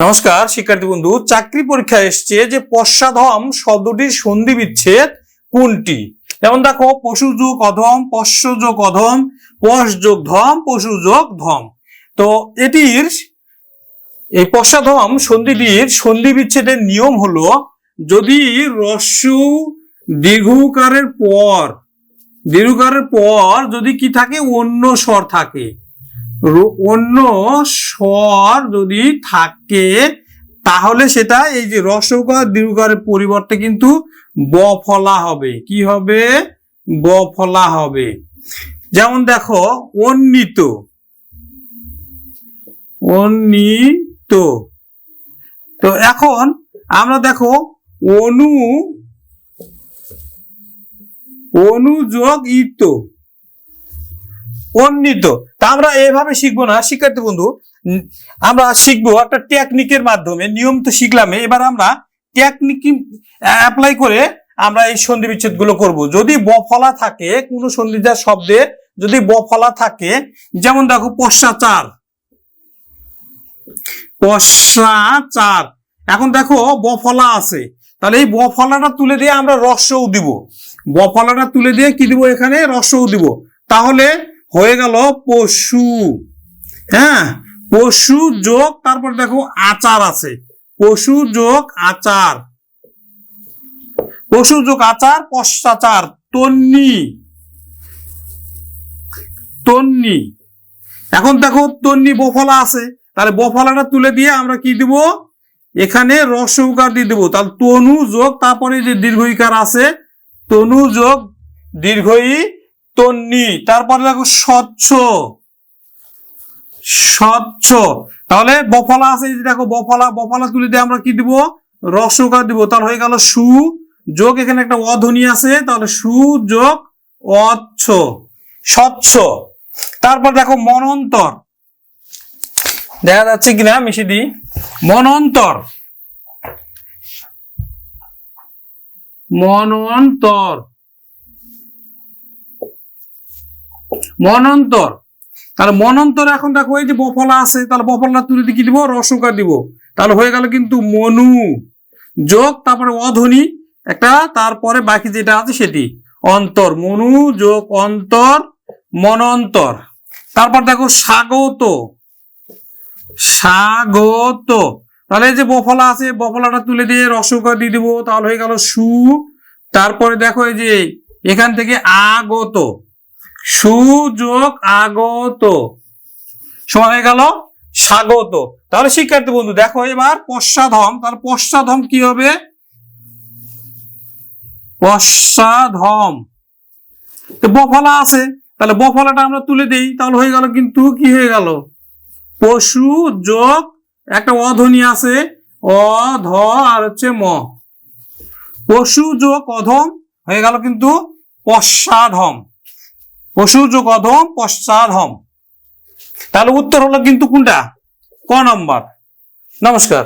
নমস্কার, শিক্ষার্থী বন্ধু, চাকরি পরীক্ষা এসছে যে পশ্চাধম শব্দটির সন্ধি বিচ্ছেদ কোনটি? যেমন দেখো, পশু যোগ অধম, পশ্চ যোগ অধম, পশ যোগ ধম, পশু যোগ ধম। তো এটির এই পশ্চাধম সন্ধিটির সন্ধি বিচ্ছেদের নিয়ম হলো, যদি রস্যু দীর্ঘকারের পর দীর্ঘকারের পর যদি কি থাকে, অন্য স্বর থাকে। অন্য স্বর যদি থাকে, তাহলে সেটা এই যে রসকার দীর্ঘকারের পরিবর্তে কিন্তু ব ফলা হবে। কি হবে? ব ফলা হবে। যেমন দেখো, অন্বিত। অন্বিত। তো এখন আমরা দেখো, অনু অনুযোগ ইত অন্বিত তা আমরা এভাবে শিখব না। শিক্ষার্থী বন্ধু আমরা শিখব একটা টেকনিকের মাধ্যমে। নিয়ম তো শিখলাম এবার আমরা টেকনিক অ্যাপ্লাই করে আমরা এই সন্ধি বিচ্ছেদগুলো করব। যদি বফলা থাকে, কোনো সন্ধিজার শব্দে যদি বফলা থাকে, যেমন দেখো পশ্চাচার। পশ্চাচার। এখন দেখো বফলা আছে। তাহলে এই বফলাটা তুলে দিয়ে আমরা রস্যও দিব। বফলাটা তুলে দিয়ে কি দিব এখানে? রস্যও দিব। তাহলে হয়ে গেল পশু। হ্যাঁ? পশু যোগ তারপর দেখো আচার আছে। পশু যোগ আচার। পশু যোগ আচার পশ্চাচার তন্নি। তন্নি। এখন দেখো তন্নি বফলা আছে। তাহলে বফলাটা তুলে দিয়ে আমরা কি দিব? এখানে রসৌকার দিয়ে দেবো। তাহলে তনু যোগ তারপরে যে দীর্ঘইকার আছে তনু যোগ দীর্ঘই তন্নি, তারপরে দেখো স্বচ্ছ। স্বচ্ছ। তাহলে বফলা আছে দেখো, বফলা বফলা তুলে দিয়ে আমরা কি দিব? রসৌকার দিব। তাহলে হয়ে গেল সু, যোগ। এখানে একটা অধ্বনি আছে, তাহলে সু, যোগ, অচ্ছ, স্বচ্ছ। তারপর দেখো মনন্তর। দেখা যাচ্ছে কিনা? মিশে দিই। মনন্তর। মনন্তর। মনন্তর। তাহলে মনন্তর এখন দেখো, এই যে বফলা আছে, তাহলে বফলা তুলে দিয়ে কি দিব? রসকার দিব। তাহলে হয়ে গেল কিন্তু মনু। যোগ, তারপরে অধ্বনি, একটা, তারপরে বাকি যেটা আছে সেটি। অন্তর, মনু, যোগ, অন্তর, মনন্তর। তারপর দেখো, স্বাগত। স্বাগত। তাহলে এই যে বফলা আছে, বফলাটা তুলে দিয়ে রসকার দিয়ে দিব। তাহলে হয়ে গেল সু। তারপরে দেখো এই যে এখান থেকে আগত। সুযোগ আগত। সমান হয়ে গেল? স্বাগত। তাহলে শিক্ষার্থী বন্ধু, দেখো এবার পশ্চাধম তাহলে পশ্চাধম কি হবে? পশ্চাধম তো বফলা আছে। তাহলে বফলাটা আমরা তুলে দেই। তাহলে হয়ে গেল কিন্তু কি হয়ে গেল? পশু, যোগ, একটা অধ্বনি আছে। অ ধ আর হচ্ছে ম। পশু, যোগ, অধম। হয়ে গেল কিন্তু পশ্চাধম পশু যোগ অধম পশ্চাধম তাহলে উত্তর হলো কিন্তু কোনটা? ক নম্বর। নমস্কার।